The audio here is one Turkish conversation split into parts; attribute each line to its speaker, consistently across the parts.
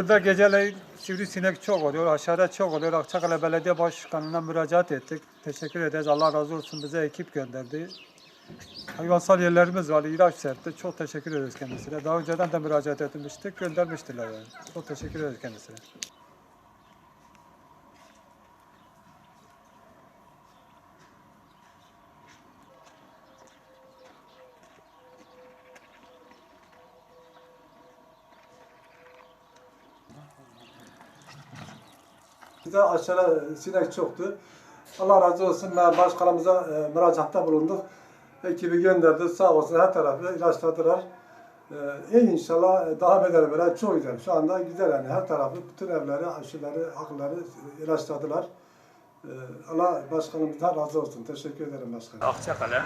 Speaker 1: Burada geceleyin sivrisinek çok oluyor, haşere çok oluyor. Akçakale Belediye Başkanı'na müracaat ettik. Teşekkür ederiz. Allah razı olsun bize ekip gönderdi. Hayvansal yerlerimiz var, ilaç serpti. Çok teşekkür ederiz kendisine. Daha önceden de müracaat etmiştik, göndermiştiler yani. Çok teşekkür ederiz kendisine.
Speaker 2: Bize aşağıda sinek çoktu. Allah razı olsun. Başkanımıza e, müracaatta bulunduk. Ekibi gönderdi. Sağ olsun her tarafı ilaçladılar. E, iyi inşallah e, daha beter böyle çok güzel. Şu anda güzel yani her tarafı bütün evleri, aşıları, akılları ilaçladılar. E, Allah başkanımızdan razı olsun. Teşekkür ederim başkanım.
Speaker 3: Akçakale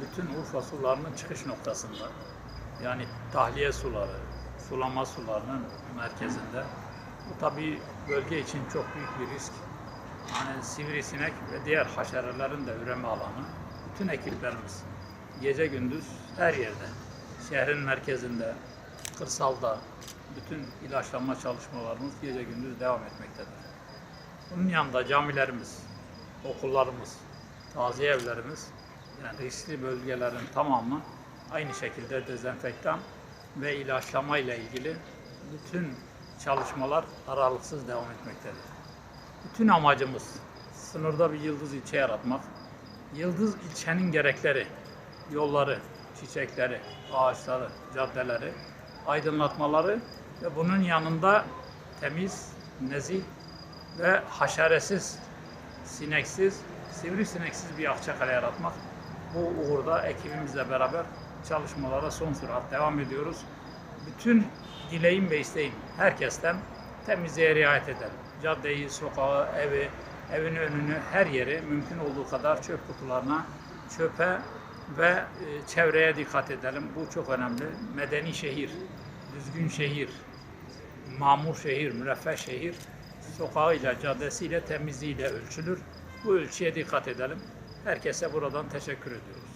Speaker 3: bütün Urfa sularının çıkış noktasında. Yani tahliye suları, sulama sularının merkezinde. Bu tabii bölge için çok büyük bir risk. Yani sivrisinek ve diğer haşerelerin de üreme alanı. Bütün ekiplerimiz gece gündüz her yerde, şehrin merkezinde, kırsalda bütün ilaçlama çalışmalarımız gece gündüz devam etmektedir. Bunun yanında camilerimiz, okullarımız, taziye evlerimiz, yani riskli bölgelerin tamamı aynı şekilde dezenfektan ve ilaçlama ile ilgili bütün çalışmalar aralıksız devam etmektedir. Bütün amacımız sınırda bir yıldız ilçe yaratmak. Yıldız ilçenin gerekleri, yolları, çiçekleri, ağaçları, caddeleri, aydınlatmaları ve bunun yanında temiz, nezih ve haşeresiz, sineksiz, sivrisineksiz bir Akçakale yaratmak. Bu uğurda ekibimizle beraber çalışmalara son sürat devam ediyoruz. Bütün dileğim ve isteğim herkesten temizliğe riayet edelim. Caddeyi, sokağı, evi, evin önünü, her yeri mümkün olduğu kadar çöp kutularına, çöpe ve e, çevreye dikkat edelim. Bu çok önemli. Medeni şehir, düzgün şehir, mamur şehir, müreffeh şehir sokağıyla, caddesiyle, temizliğiyle ölçülür. Bu ölçüye dikkat edelim. Herkese buradan teşekkür ediyoruz.